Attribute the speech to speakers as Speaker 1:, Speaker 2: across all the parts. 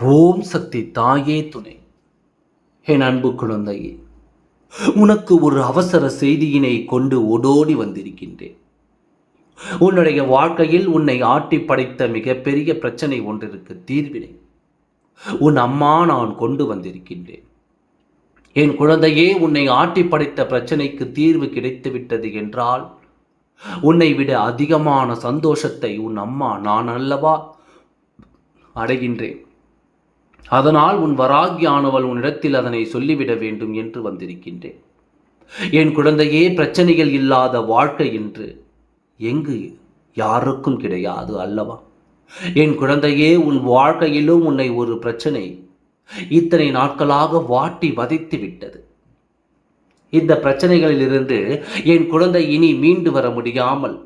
Speaker 1: ஓம் சக்தி தாயே துணை. என் அன்பு குழந்தையே உனக்கு ஒரு அவசர செய்தியினை கொண்டு ஓடோடி வந்திருக்கின்றேன். உன்னுடைய வாழ்க்கையில் உன்னை ஆட்டி படைத்த மிகப்பெரிய பிரச்சனை ஒன்றிற்கு தீர்வினை உன் அம்மா நான் கொண்டு வந்திருக்கின்றேன். என் குழந்தையே உன்னை ஆட்டி படைத்த பிரச்சனைக்கு தீர்வு கிடைத்து விட்டது என்றால் உன்னை விட அதிகமான சந்தோஷத்தை உன் அம்மா நான் அல்லவா அடைகின்றேன். அதனால் உன் வராகியானவள் உன்னிடத்தில் அதனை சொல்லிவிட வேண்டும் என்று வந்திருக்கின்றேன். என் குழந்தையே பிரச்சனைகள் இல்லாத வாழ்க்கை என்று எங்கு யாருக்கும் கிடையாது அல்லவா? என் குழந்தையே உன் வாழ்க்கையிலும் உன்னை ஒரு பிரச்சனை இத்தனை நாட்களாக வாட்டி வதைத்து விட்டது. இந்த பிரச்சனைகளிலிருந்து என் குழந்தை இனி மீண்டு வர முடியாமல்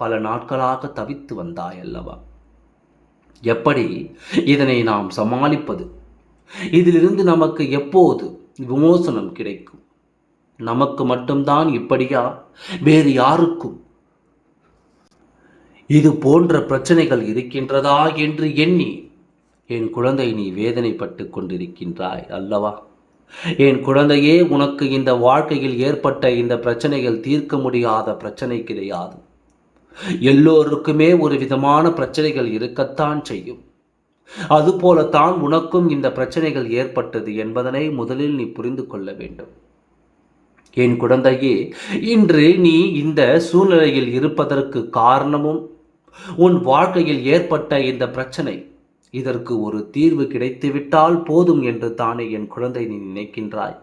Speaker 1: பல நாட்களாக தவித்து வந்தாய் அல்லவா? எப்படி? இதனை நாம் சமாளிப்பது. இதிலிருந்து நமக்கு எப்போது விமோசனம் கிடைக்கும்? நமக்கு மட்டும்தான் இப்படியா? வேறு யாருக்கும்? இது போன்ற பிரச்சனைகள் இருக்கின்றதா என்று எண்ணி என் குழந்தை நீ வேதனைப்பட்டு கொண்டிருக்கின்றாய் அல்லவா? என் குழந்தையே உனக்கு இந்த வாழ்க்கையில் ஏற்பட்ட இந்த பிரச்சனைகள் தீர்க்க முடியாத பிரச்சனை கிடையாது. எல்லோருக்குமே ஒரு விதமான பிரச்சனைகள் இருக்கத்தான் செய்யும். அதுபோலத்தான் உனக்கும் இந்த பிரச்சனைகள் ஏற்பட்டது என்பதனை முதலில் நீ புரிந்து கொள்ள வேண்டும். என் குழந்தையே இன்று நீ இந்த சூழ்நிலையில் இருப்பதற்கு காரணமும் உன் வாழ்க்கையில் ஏற்பட்ட இந்த பிரச்சனை இதற்கு ஒரு தீர்வு கிடைத்துவிட்டால் போதும் என்று தானே என் குழந்தை நீ நினைக்கின்றாய்.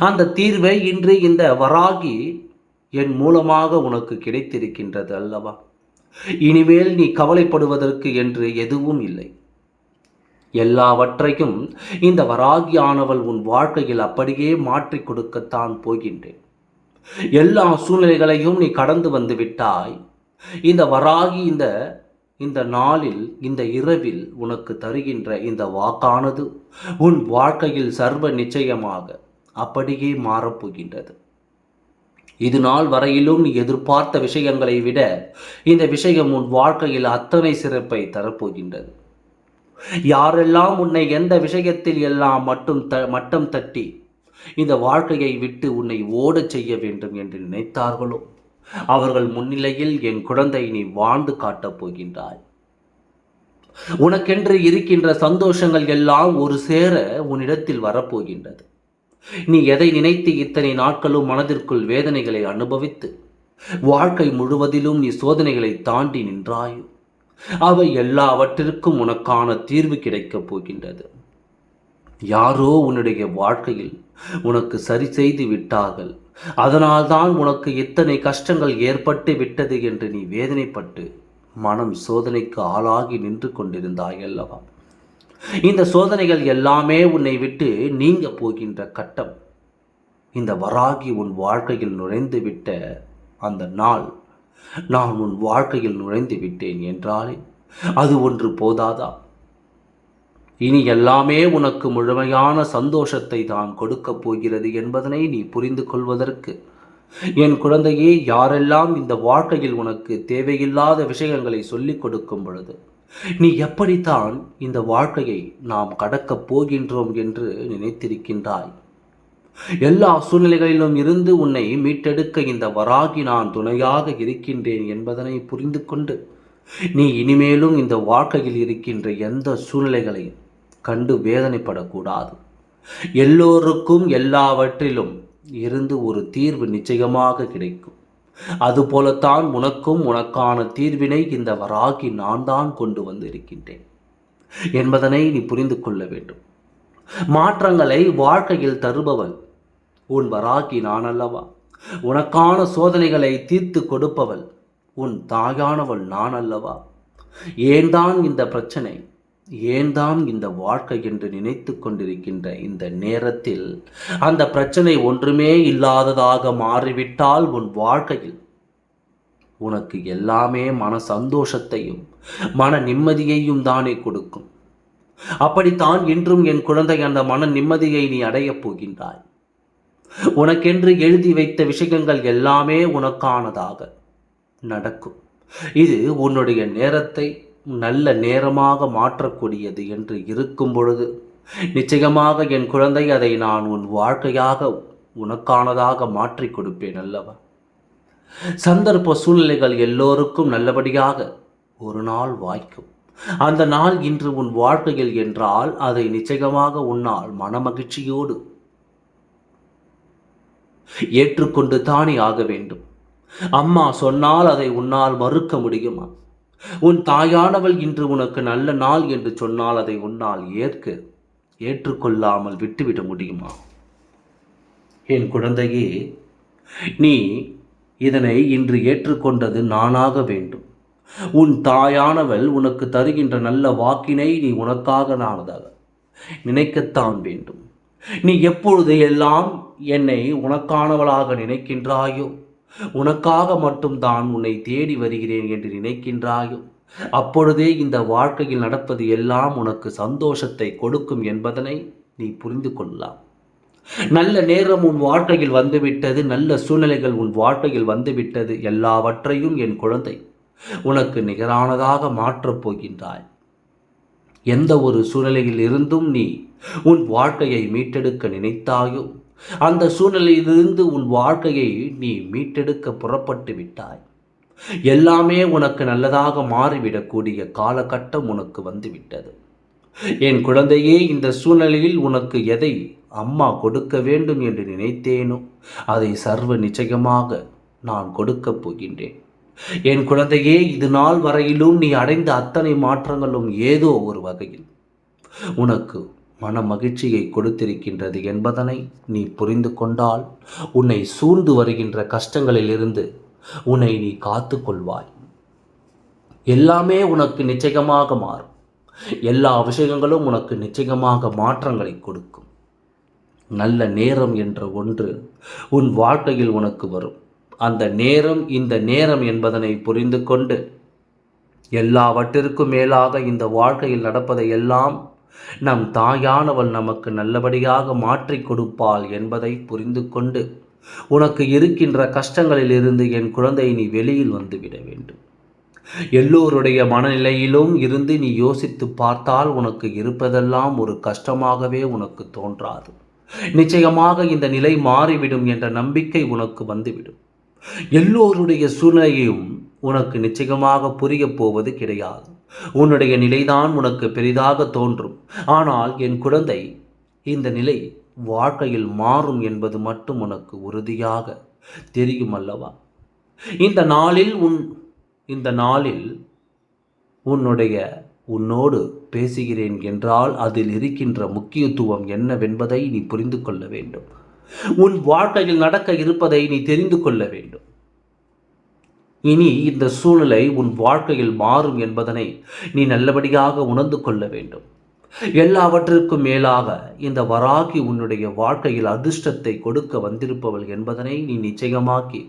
Speaker 1: அந்த தீர்வை இன்று இந்த வராகி என் மூலமாக உனக்கு கிடைத்திருக்கின்றது அல்லவா? இனிமேல் நீ கவலைப்படுவதற்கு என்று எதுவும் இல்லை. எல்லாவற்றையும் இந்த வராகியானவள் உன் வாழ்க்கையில் அப்படியே மாற்றி கொடுக்கத்தான் போகின்றேன். எல்லா சூழ்நிலைகளையும் நீ கடந்து வந்து விட்டாய். இந்த வராகி இந்த இந்த நாளில் இந்த இரவில் உனக்கு தருகின்ற இந்த வாக்கானது உன் வாழ்க்கையில் சர்வ நிச்சயமாக அப்படியே மாறப்போகின்றது. இது நாள் வரையிலும் நீ எதிர்பார்த்த விஷயங்களை விட இந்த விஷயம் உன் வாழ்க்கையில் அத்தனை சிறப்பை தரப்போகின்றது. யாரெல்லாம் உன்னை எந்த விஷயத்தில் எல்லாம் மட்டும் த மட்டம் தட்டி இந்த வாழ்க்கையை விட்டு உன்னை ஓடச் செய்ய வேண்டும் என்று நினைத்தார்களோ? அவர்கள் முன்னிலையில் என் குழந்தை நீ வாழ்ந்து காட்டப் போகின்றாய். உனக்கென்று இருக்கின்ற சந்தோஷங்கள் எல்லாம் ஒரு சேர உன்னிடத்தில் வரப்போகின்றது. நீ எதை நினைத்து இத்தனை நாட்களும் மனதிற்குள் வேதனைகளை அனுபவித்து வாழ்க்கை முழுவதிலும் நீ சோதனைகளை தாண்டி நின்றாயோ? அவை எல்லாவற்றிற்கும் உனக்கான தீர்வு கிடைக்கப் போகின்றது. யாரோ உன்னுடைய வாழ்க்கையில் உனக்கு சரி செய்து விட்டார்கள். அதனால்தான் உனக்கு இத்தனை கஷ்டங்கள் ஏற்பட்டு விட்டது என்று நீ வேதனைப்பட்டு மனம் சோதனைக்கு ஆளாகி நின்று கொண்டிருந்தாய் அல்லவா இந்த சோதனைகள் எல்லாமே உன்னை விட்டு நீங்க போகின்ற கட்டம். இந்த வராகி உன் வாழ்க்கையில் நுழைந்து விட்ட அந்த நாள். நான் உன் வாழ்க்கையில் நுழைந்து விட்டேன் என்றாலே அது ஒன்று போதாதா? இனி எல்லாமே உனக்கு முழுமையான சந்தோஷத்தை தான் கொடுக்கப் போகிறது என்பதனை நீ புரிந்து கொள்வதற்கு. என் குழந்தையே யாரெல்லாம் இந்த வாழ்க்கையில் உனக்கு தேவையில்லாத விஷயங்களை சொல்லிக் கொடுக்கும் பொழுது நீ எப்படித்தான் இந்த வாழ்க்கையை நாம் கடக்கப் போகின்றோம் என்று நினைத்திருக்கின்றாய்? எல்லா சூழ்நிலைகளிலும் இருந்து உன்னை மீட்டெடுக்க இந்த வராகி நான் துணையாக இருக்கின்றேன் என்பதனை புரிந்து கொண்டு நீ இனிமேலும் இந்த வாழ்க்கையில் இருக்கின்ற எந்த சூழ்நிலைகளையும் கண்டு வேதனைப்படக்கூடாது. எல்லோருக்கும் எல்லாவற்றிலும் இருந்து ஒரு தீர்வு நிச்சயமாக கிடைக்கும். அதுபோலத்தான் உனக்கும் உனக்கான தீர்வினை இந்த வராகி நான் தான் கொண்டு வந்திருக்கின்றேன் என்பதனை நீ புரிந்து கொள்ள வேண்டும். மாற்றங்களை வாழ்க்கையில் தருபவள் உன் வராகி நான் அல்லவா உனக்கான சோதனைகளை தீர்த்து கொடுப்பவள் உன் தாயானவள் நான் அல்லவா ஏன்தான் இந்த பிரச்சனை ஏன்தான் இந்த வாழ்க்கை என்று நினைத்து கொண்டிருக்கின்ற இந்த நேரத்தில் அந்த பிரச்சனை ஒன்றுமே இல்லாததாக மாறிவிட்டால் உன் வாழ்க்கையில் உனக்கு எல்லாமே மன சந்தோஷத்தையும் மன நிம்மதியையும் தானே கொடுக்கும். அப்படித்தான் இன்றும் என் குழந்தை அந்த மன நிம்மதியை நீ அடையப் போகின்றாய். உனக்கென்று எழுதி வைத்த விஷயங்கள் எல்லாமே உனக்கானதாக நடக்கும். இது உன்னுடைய நேரத்தை நல்ல நேரமாக மாற்றக்கூடியது என்று இருக்கும் பொழுது நிச்சயமாக என் குழந்தை அதை நான் உன் வாழ்க்கையாக உனக்கானதாக மாற்றி கொடுப்பேன் அல்லவா? சந்தர்ப்ப சூழ்நிலைகள் எல்லோருக்கும் நல்லபடியாக ஒரு நாள் வாய்க்கும். அந்த நாள் இன்று உன் வாழ்க்கையில் என்றால் அதை நிச்சயமாக உன்னால் மனமகிழ்ச்சியோடு ஏற்றுக்கொண்டு தானே ஆக வேண்டும். அம்மா சொன்னால் அதை உன்னால் மறுக்க முடியுமா? உன் தாயானவள் இன்று உனக்கு நல்ல நாள் என்று சொன்னால் அதை உன்னால் ஏற்க ஏற்றுக்கொள்ளாமல் விட்டுவிட முடியுமா? என் குழந்தையே நீ இதனை இன்று ஏற்றுக்கொண்டது நானாக வேண்டும். உன் தாயானவள் உனக்கு தருகின்ற நல்ல வாக்கினை நீ உனக்காக நானதாக நினைக்கத்தான் வேண்டும். நீ எப்பொழுது எல்லாம் என்னை உனக்கானவளாக நினைக்கின்றாயோ உனக்காக மட்டும்தான் உன்னை தேடி வருகிறேன் என்று நினைக்கின்றாயோ? அப்பொழுதே இந்த வாழ்க்கையில் நடப்பது எல்லாம் உனக்கு சந்தோஷத்தை கொடுக்கும் என்பதனை நீ புரிந்து கொள்ளலாம். நல்ல நேரம் உன் வாழ்க்கையில் வந்துவிட்டது நல்ல சூழ்நிலைகள் உன் வாழ்க்கையில் வந்துவிட்டது எல்லாவற்றையும் என் குழந்தை உனக்கு நிகரானதாக மாற்றப் போகின்றாய். எந்த ஒரு சூழ்நிலையில் இருந்தும் நீ உன் வாழ்க்கையை மீட்டெடுக்க நினைத்தாயோ? அந்த சூழ்நிலையிலிருந்து உன் வாழ்க்கையை நீ மீட்டெடுக்க புறப்பட்டு விட்டாய். எல்லாமே உனக்கு நல்லதாக மாறிவிடக்கூடிய காலகட்டம் உனக்கு வந்துவிட்டது. என் குழந்தையே இந்த சூழ்நிலையில் உனக்கு எதை அம்மா கொடுக்க வேண்டும் என்று நினைத்தேனோ அதை சர்வ நிச்சயமாக நான் கொடுக்கப் போகின்றேன். என் குழந்தையே இது நாள் வரையிலும் நீ அடைந்த அத்தனை மாற்றங்களும் ஏதோ ஒரு வகையில் உனக்கு மன மகிழ்ச்சியை கொடுத்திருக்கின்றது என்பதனை நீ புரிந்து கொண்டால் உன்னை சூழ்ந்து வருகின்ற கஷ்டங்களிலிருந்து உன்னை நீ காத்து கொள்வாய். எல்லாமே உனக்கு நிச்சயமாக மாறும். எல்லா விஷயங்களும் உனக்கு நிச்சயமாக மாற்றங்களை கொடுக்கும். நல்ல நேரம் என்ற ஒன்று உன் வாழ்க்கையில் உனக்கு வரும். அந்த நேரம் இந்த நேரம் என்பதனை புரிந்து கொண்டு எல்லாவற்றிற்கும் மேலாக இந்த வாழ்க்கையில் நடப்பதை எல்லாம் நம் தாயானவள் நமக்கு நல்லபடியாக மாற்றி கொடுப்பாள் என்பதை புரிந்து கொண்டு உனக்கு இருக்கின்ற கஷ்டங்களிலிருந்து என் குழந்தை நீ வெளியில் வந்துவிட வேண்டும். எல்லோருடைய மனநிலையிலும் இருந்து நீ யோசித்து பார்த்தால் உனக்கு இருப்பதெல்லாம் ஒரு கஷ்டமாகவே உனக்கு தோன்றாது. நிச்சயமாக இந்த நிலை மாறிவிடும் என்ற நம்பிக்கை உனக்கு வந்துவிடும். எல்லோருடைய சூழ்நிலையும் உனக்கு நிச்சயமாக புரியப் போவது கிடையாது. உன்னுடைய நிலைதான் உனக்கு பெரிதாக தோன்றும். ஆனால் என் குழந்தை இந்த நிலை வாழ்க்கையில் மாறும் என்பது மட்டும் உனக்கு உறுதியாக தெரியும் அல்லவா? இந்த நாளில் உன் இந்த நாளில் உன்னுடைய உன்னோடு பேசுகிறேன் என்றால் அதில் இருக்கின்ற முக்கியத்துவம் என்னவென்பதை நீ புரிந்து கொள்ள வேண்டும். உன் வாழ்க்கையில் நடக்க இருப்பதை நீ தெரிந்து கொள்ள வேண்டும். இனி இந்த சூழ்நிலை உன் வாழ்க்கையில் மாறும் என்பதனை நீ நல்லபடியாக உணர்ந்து கொள்ள வேண்டும். எல்லாவற்றிற்கும் மேலாக இந்த வராகி உன்னுடைய வாழ்க்கையில் அதிர்ஷ்டத்தை கொடுக்க வந்திருப்பவள் என்பதனை நீ நிச்சயமாக்கி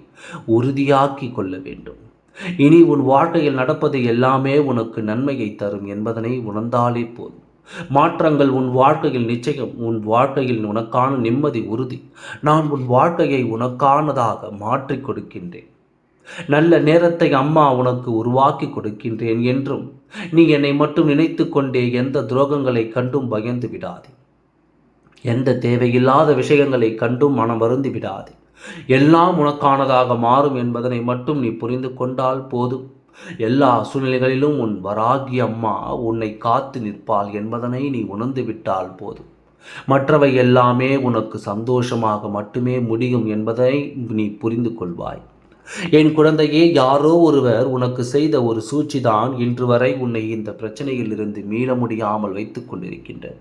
Speaker 1: உறுதியாக்கி கொள்ள வேண்டும். இனி உன் வாழ்க்கையில் நடப்பது எல்லாமே உனக்கு நன்மையை தரும் என்பதனை உணர்ந்தாலே போதும். மாற்றங்கள் உன் வாழ்க்கையில் நிச்சயம் உன் வாழ்க்கையில் உனக்கான நிம்மதி உறுதி. நான் உன் வாழ்க்கையை உனக்கானதாக மாற்றிக் கொடுக்கின்றேன். நல்ல நேரத்தை அம்மா உனக்கு உருவாக்கி கொடுக்கின்றேன் என்றும் நீ என்னை மட்டும் நினைத்து கொண்டே எந்த துரோகங்களை கண்டும் பயந்து விடாதே. எந்த தேவையில்லாத விஷயங்களை கண்டும் மனம் வருந்தி விடாதே. எல்லாம் உனக்கானதாக மாறும் என்பதனை மட்டும் நீ புரிந்து கொண்டால் போதும். எல்லா சூழ்நிலைகளிலும் உன் வராகி அம்மா உன்னை காத்து நிற்பாள் என்பதனை நீ உணர்ந்து விட்டால் போதும். மற்றவை எல்லாமே உனக்கு சந்தோஷமாக மட்டுமே முடியும் என்பதை நீ புரிந்து கொள்வாய். என் குழந்தையே யாரோ ஒருவர் உனக்கு செய்த ஒரு சூழ்ச்சிதான் இன்று வரை உன்னை இந்த பிரச்சனையிலிருந்து மீள முடியாமல் வைத்துக் கொண்டிருக்கின்றது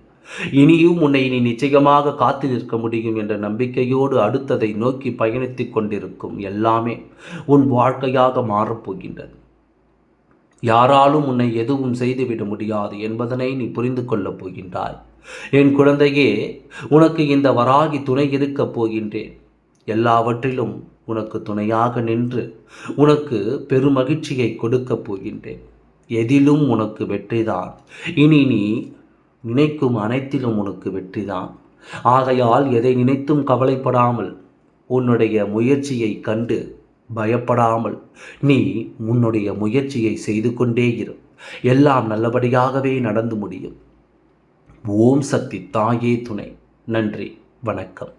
Speaker 1: இனியும் உன்னை நீ நிச்சயமாக காத்து நிற்க முடியும் என்ற நம்பிக்கையோடு அடுத்ததை நோக்கி பயணித்துக் கொண்டிருக்கும் எல்லாமே உன் வாழ்க்கையாக மாறப்போகின்றது யாராலும் உன்னை எதுவும் செய்துவிட முடியாது என்பதனை நீ புரிந்து கொள்ளப் போகின்றாய். என் குழந்தையே உனக்கு இந்த வராகி துணை இருக்கப் போகின்றேன். எல்லாவற்றிலும் உனக்கு துணையாக நின்று உனக்கு பெருமகிழ்ச்சியை கொடுக்கப் போகின்றேன். எதிலும் உனக்கு வெற்றிதான். இனி நீ நினைக்கும் அனைத்திலும் உனக்கு வெற்றிதான். ஆகையால் எதை நினைத்தும் கவலைப்படாமல் உன்னுடைய முயற்சியை கண்டு பயப்படாமல் நீ உன்னுடைய முயற்சியை செய்து கொண்டே இரு. எல்லாம் நல்லபடியாகவே நடந்து முடியும். ஓம் சக்தி தாயே துணை. நன்றி. வணக்கம்.